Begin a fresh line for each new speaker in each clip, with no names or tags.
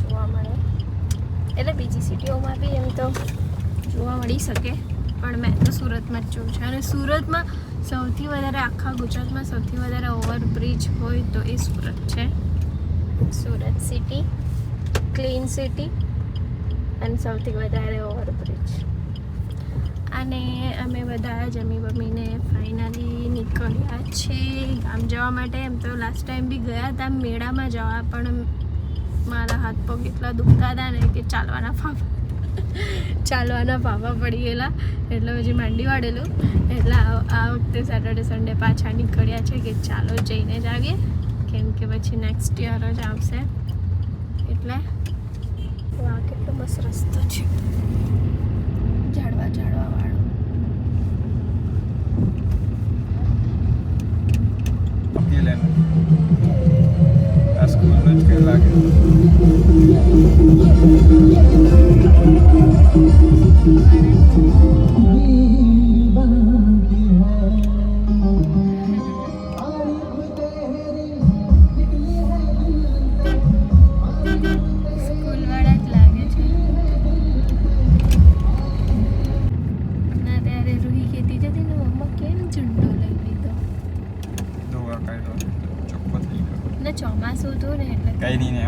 જોવા મળે. એટલે બીજી સિટીઓમાં બી એમ તો જોવા મળી શકે, પણ મેં તો સુરતમાં જ જોયું છે. અને સુરતમાં સૌથી વધારે આખા ગુજરાતમાં સૌથી વધારે ઓવરબ્રિજ હોય તો એ સુરત છે. સુરત સિટી, ક્લીન સિટી, અને સૌથી વધારે ઓવરબ્રિજ. અને અમે બધા જમી બમીને ફાઇનલી નીકળ્યા છે ગામ જવા માટે. એમ તો લાસ્ટ ટાઈમ બી ગયા હતા મેળામાં જવા, પણ મારા હાથ પગ એટલા દુખતા હતા ને કે ચાલવાના ફાફા ચાલવાના ફાફા પડી ગયેલા. એટલે પછી માંડી વાળેલું. એટલે આ વખતે સેટરડે સન્ડે પાછા નીકળ્યા છે કે ચાલો જઈને જ આવીએ. કેમ કે પછી નેક્સ્ટ યર જ આવશે. એટલે, વાહ, કેટલો મસ્ત રસ્તો છે. ઝાડવા ઝાડવા વાળો.
અકેલે આ સ્કૂલનું જ કંઈ લાગે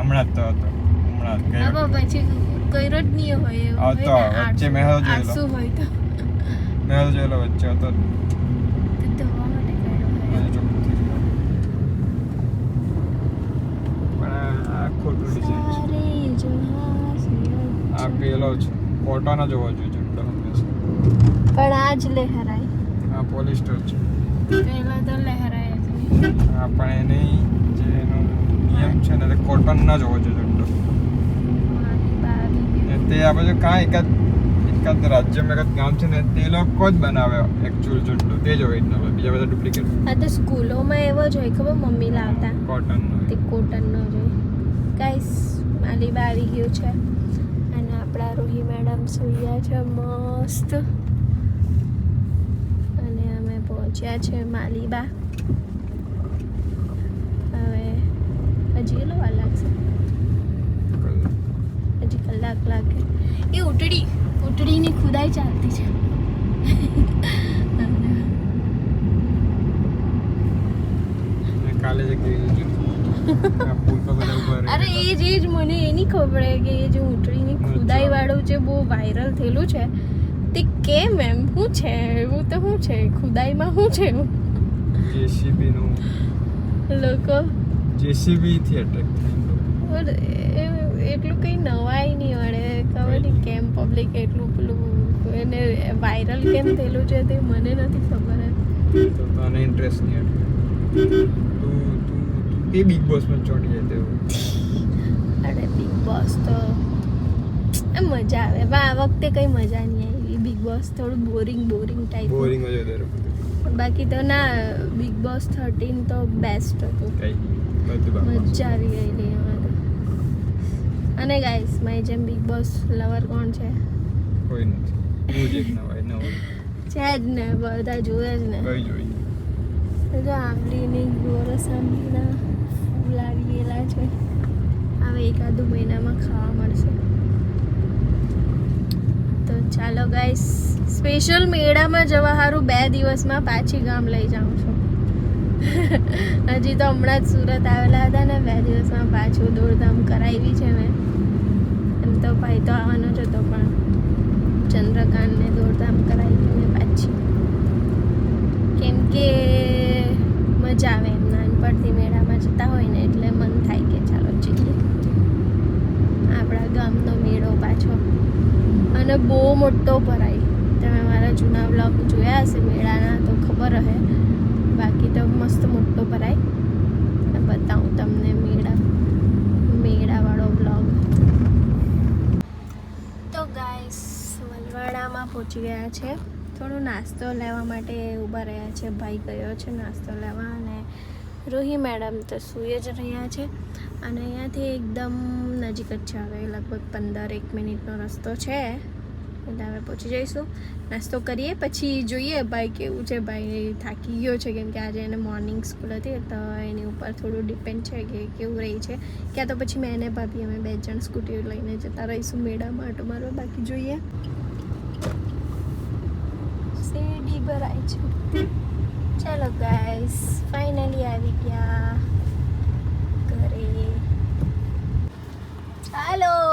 હમણાં જ તો હતો. હમણાં જ ગયો
પછી કર્યો જ નહીં હોય એવું
હા તો,
હોય ને,
વચ્ચે મેહલ જોયેલો.
શું હોય તો.
મેહલ જોયેલો વચ્ચે હતો આ- છે. પેલો છે કોટોનો જોવો જોઈએ ઝંડો
પણ આ જ લહેરાય.
આ પોલિસ્ટર છે.
પેલા તો લહેરાય નહીં.
આ પણ એની જે એનો નિયમ છે ને તે કોટન ના જોઈએ
બા આવી ગઈ.
ને તે આ બાજુ કાં એકાદ એકાદ રાજ્યમાં એકાદ ગામ છે ને તે લોકો જ બનાવે એકચ્યુઅલ ઝંડો તે જ હોય હોય બીજા બધા ડુપ્લિકેટ
આ તો સ્કૂલોમાં એવો જ હોય ખબર મમ્મી લાવતા?
કોટન
તે કોટનનો જ હોય. ગાઈસ માલીબા આવી ગયું છે. અને આપણા રૂહી મેડમ સૂર્યા છે મસ્ત. અને અમે પહોંચ્યા છે માલીબા હવે હજી કેટલો વાર લાગશે? હજી કલાક લાગે. એ ઉટડી ઉટડીની ખુદાઈ ચાલતી છે.
કાલે જે
અરે એ જ એ જ મને એ નહીં ખબર કે એ જે ઉટડીની ખુદાઈ વાળું જે બહુ વાયરલ થયેલું છે તે કેમ એમ? શું છે? એવું તો શું છે? ખુદાઈમાં શું છે? એવું
જેસીબી
લોકો
જેસીબી થી અટેક થયેલો
પણ એ- એટલું કંઈ નવાય નહીં મળે ખબર નહીં કેમ પબ્લિક એટલું પેલું એને વાયરલ કેમ થયેલું છે તે મને નથી ખબર
તો તને ઇન્ટરેસ્ટ નહીં તું તું તું તે બિગ બોસમાં ચોંટી જાય તેવું?
અરે બિગ બોસ તો મજા આવે. પણ આ વખતે કંઈ મજા નહીં આવી. બિગ બોસ થોડું બોરિંગ બોરિંગ ટાઈપ
બોરિંગ જ
બાકી તો ના બિગ બોસ થર્ટીન તો બેસ્ટ હતું.
કઈ
મજા આવી ગયેલી તો. અને ગાઈસ મારી જેમ બિગ બોસ લવર કોણ છે?
કોઈ નથી. જ
છે જ ને બધા જુએ જ ને.
કઈ
જો આંબલીની ગોરસ આંબલીના ફૂલ આવી ગયેલા છે. હવે એકાદું મહિનામાં ખાવા મળશે. તો ચાલો ગાઈસ સ્પેશિયલ મેળામાં જવા સારું બે દિવસમાં પાછી ગામ લઈ જાઉં છું. હજી તો હમણાં જ સુરત આવેલા હતા ને, બે દિવસમાં પાછું દોડધામ કરાવી છે મેં. એમ તો ભાઈ તો આવવાનો જ હતો, પણ ચંદ્રકાંતને દોડધામ કરાવી મેં પાછી. કેમ કે મજા આવે એમ, નાનપણથી મેળામાં જતા હોય ને એટલે મન થાય કે ચાલો જઈએ. આપણા ગામનો મેળો પાછો. અને બહુ મોટો ભરાય. તમે મારા જૂના બ્લોગ જોયા હશે મેળાના, તો ખબર હશે બાકી તો મસ્ત મોટો ભરાય. બતાવું તમને મેળા, મેળાવાળો બ્લોગ તો ગાઈસ વલવાડામાં પહોંચી ગયા છે. થોડો નાસ્તો લેવા માટે ઊભા રહ્યા છે. ભાઈ ગયો છે નાસ્તો લેવા અને રૂહી મેડમ તો સૂઈ જ રહ્યા છે. અને અહીંયાથી એકદમ નજીક જ છે હવે. લગભગ પંદર એક મિનિટનો રસ્તો છે. એટલે હવે પહોંચી જઈશું. નાસ્તો કરીએ, પછી જોઈએ ભાઈ કેવું છે ભાઈ થાકી ગયો છે, કેમ કે આજે એને મોર્નિંગ સ્કૂલ હતી, તો એની ઉપર થોડું ડિપેન્ડ છે કે કેવું રહી છે. ક્યાં તો પછી મેં એને ભાભી અમે બે જણ સ્કૂટી લઈને જતા રહીશું મેળામાં આટો મારવા બાકી જોઈએ. શેરડી ભરાય છે. ચાલો ગાઈસ ફાઇનલી આવી ગયા. ઘરે. ચાલો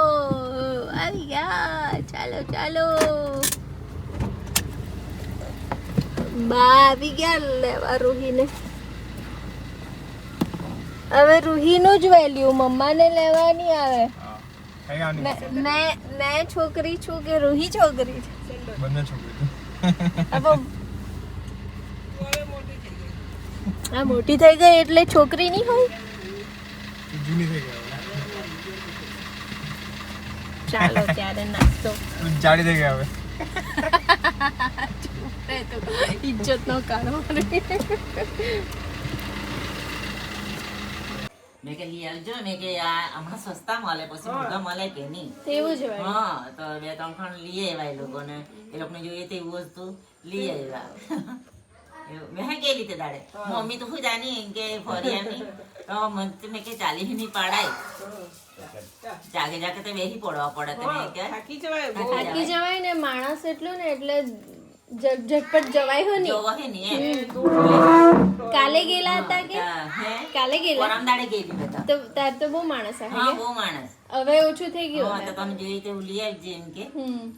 આવી ગયા. ચાલો ચાલો. બા આવી ગયા. લેવા રૂહીને. હવે રૂહીનું જ વેલ્યુ મમ્માને લેવાની આવે. મેં મેં મેં છોકરી છું કે રૂહી છોકરી છે?
બંને છોકરી
આ મોટી થઈ ગઈ એટલે છોકરી નહીં હોય?
જૂની થઈ ગઈ.
ચાલો ત્યારે નાસ્તો.
જાડી દે હવે.
ઇજ્જત નો કારો.
મેં કે લઈ આવજો મેં કે આ હમણાં સસ્તા મળે પછી મોંઘા મળે કે નહીં?
તેવું જ હોય.
હા તો બે ત્રણ ખણ લઈ આવ્યા એ લોકોને. એ લોકોને જોઈએ તેવું વસ્તુ લઈ આવ્યા. મેં હા કે રીતે દાડે મમ્મી તો શું જાની કે ફરી આવી તો મન તો મેં કે ચાલી નહીં પાડાય. જાગે જાગે તો વેહી પડવા પડે તો મેં કે.
થાકી જવાય
થાકી જવાય. ને માણસ એટલું ને એટલે ઝટપટ જવાય હો
ને. જવાય ને એમ.
કાલે ગયેલા હતા કે? કાલે ગયેલા?
પરમ દાડે ગયેલી બધા.
તો તાર તો બહુ માણસ
હા બહુ માણસ.
હવે ઓછું થઈ ગયું
હા તો તમે જોઈ તે ઉલી આવી જેમ કે.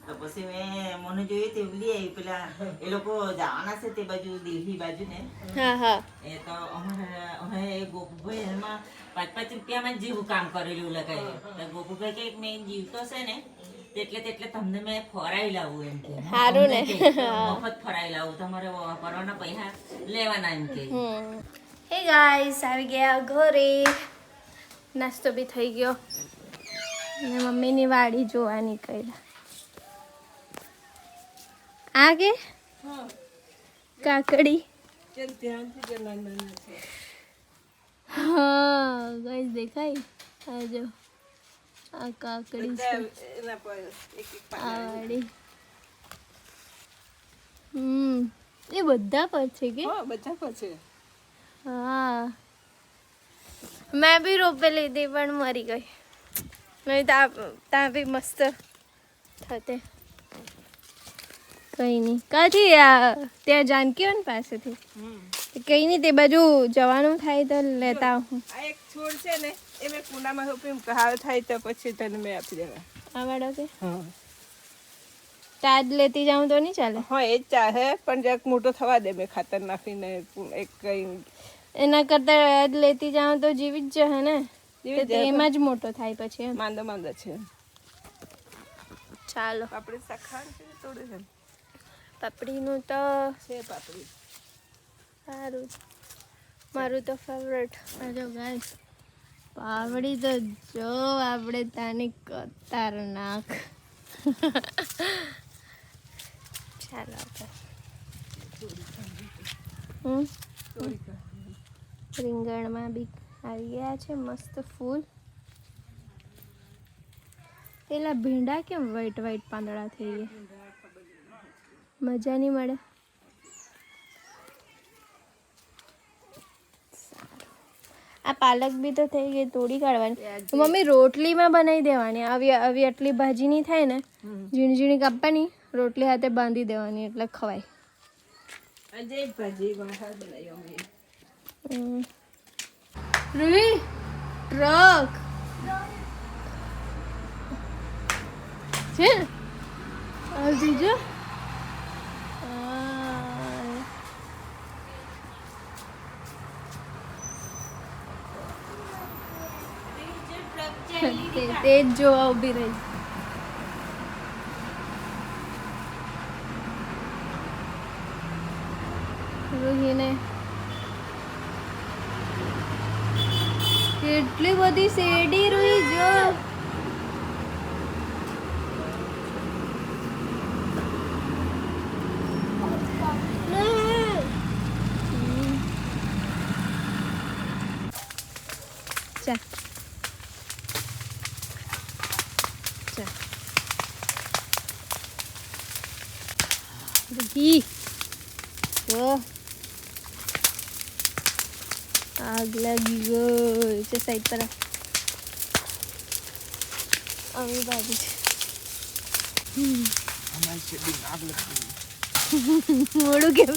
તો પછી મેં મને જોઈ તે ઉલી આવી. પેલા એ લોકો જવાના છે તે બાજુ દિલ્હી બાજુ ને
હા હા.
એ તો અમે અમે ગોપુભાઈ એમાં પાંચ પાંચ રૂપિયામાં જેવું કામ કરેલું લગાવ્યું. તો ગોપુભાઈ કે મેં જીવતો છે ને તેટલે તેટલે તમને મેં ફરાઈ લાવું એમ કે.
સારું ને.
મફત ફરાઈ લાવું. તમારે ફરવાના પૈસા લેવાના એમ કે.
હે ગાઈસ આવી ગયા ઘરે. નાસ્તો બી થઈ ગયો. ને મમ્મીની વાડી જોવા નીકળ્યા. આ કે? કાકડી. હા ગાઈસ દેખાય? આ જો. આ કાકડી છે.
બધા એના પર એક એક
આ હમ. એ બધા પર છે કે?
હા બધા પર છે.
હા. મેં બી રોપે લીધી પણ મરી ગઈ. નહીં ત્યાં ત્યાં બી મસ્ત થતે. કઈ નહીં કાથી આ ત્યાં જાનકી હોય ને પાસેથી કઈ નહીં તે બાજુ જવાનું થાય તો લેતા હું
આ એક છોડ છે ને એ મેં કુંડામાં એમ હાલ થાય તો પછી તને મેં આપી દેવા.
આ વાળો કે
હા.
તાજ લેતી જાઉં તો નહીં ચાલે?
હા એ જ ચાહે પણ જરાક મોટો થવા દે મેં ખાતર નાખીને એક કઈ
એના કરતા તાજ લેતી જાઉં તો જીવી જ જશે ને. એમાં જ મોટો થાય પછી
માંદો માંદો છે.
ચાલો.
આપણે સખાણ છે તોડે છે?
પાપડીનું તો
છે પાપડી.
સારું મારું તો ફેવરેટ જો ગાઈસ પાવડી તો જો આપણે તાની ખતરનાક ચાલો તો રીંગણમાં બી આવી ગયા છે મસ્ત ફૂલ. પેલા ભીંડા કેમ વ્હાઈટ વ્હાઈટ પાંદડા થઈ ગયા? મજા નહીં મળે? પાલક બી તો થઈ ગઈ તોડી કાઢવાની. મમ્મી રોટલીમાં બનાવી દેવાની. આવી આવી આટલી ભાજી નહીં થાય ને ઝીણી ઝીણી કાપવાની રોટલી હાથે બાંધી દેવાની એટલે ખવાય. ટ્રક. છે? ને? આવતી જો આ. તે જ જોવા ઊભી રહી. રૂહીને કેટલી બધી શેરડી રૂહી જો ચા ચા ઘી ઓ આગ લાગી ગઈ છે સાઈડ પર. આવી બાજુ છે. મોડું કેમ?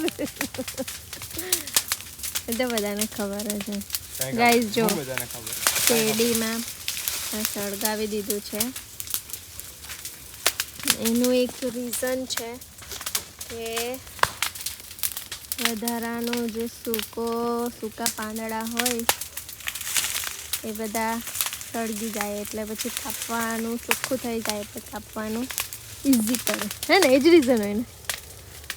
એ તો બધાને ખબર જ Guys, જો. શેરડીમાં આ સળગાવી દીધું છે. એનું એક રીઝન છે કે વધારાનો જે સૂકો સૂકા પાંદડા હોય એ બધા સળગી જાય એટલે પછી કાપવાનું ચોખ્ખું થઈ જાય એટલે કાપવાનું ઇઝી પડે. હે ને? એ જ રીઝન હોય ને?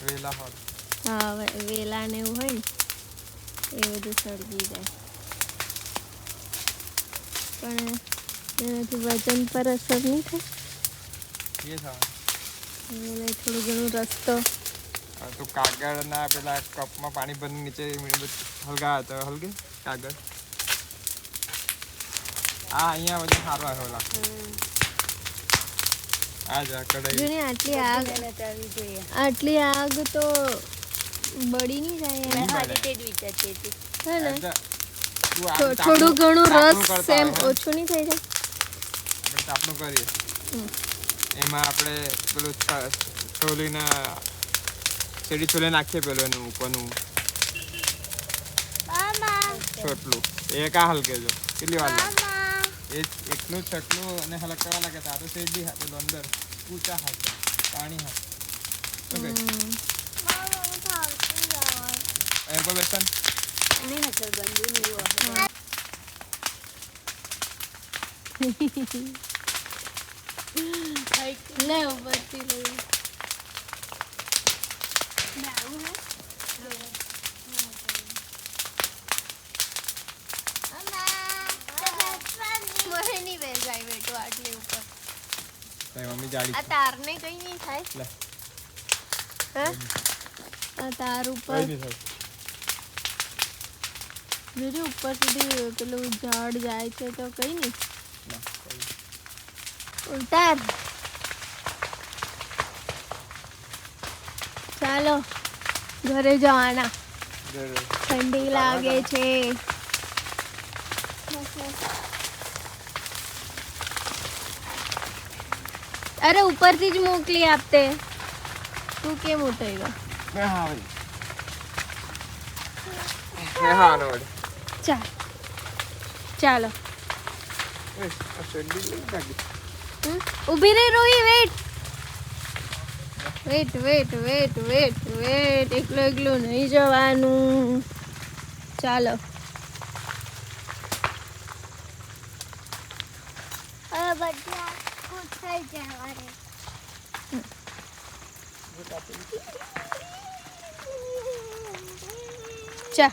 વેલા હોય.
હા વેલા ને એવું હોય ને એ બધું સળગી જાય. પણ એનાથી વજન પર અસર નહીં થાય? થોડું ઘણું રસ્તો
તો કાગળના પેલા કપમાં પાણી ભરી નીચે હલગા તો હલગે કાગળ. આ અહીંયા બધું સારું આવે ઓલા. આ જ આ
આટલી આગ આટલી આગ તો બળી નહીં જાય
નહીં
યાર.
બળે.
હે ને
એટલે તું
થોડું ઘણું રસ ઓછું નહીં થઈ જાય?
આપણે તાપણું કરીએ. એમાં આપણે પેલું છોલીને શેરડી છોલે નાખીએ પેલું એનું ઉપરનું છોટલું એ કા હલકે જો કેટલી વાર? એ એકલું છટલું અને હલક કરવા લાગે તો આ તો શેરડી હા પેલું અંદર ઊંચા હાથ પાણી હાથ ઓકે પર બેસન
લઈ. નહીં આટલી ઉપર
તારી
કઈ નહીં થાય તાર ઉપર જોજે ઉપર સુધી પેલું ઝાડ જાય છે તો કઈ નહીં. ઉતાર ચાલો ઘરે જવાના. ઠંડી લાગે છે. અરે ઉપરથી જ મોકલી આપતે. તું કેમ
વળી.
ચાલ. ચાલો. ઊભી રહી રોહી wait. Wait wait wait wait wait એકલું એકલું નહીં જવાનું. ચાલો. ચા.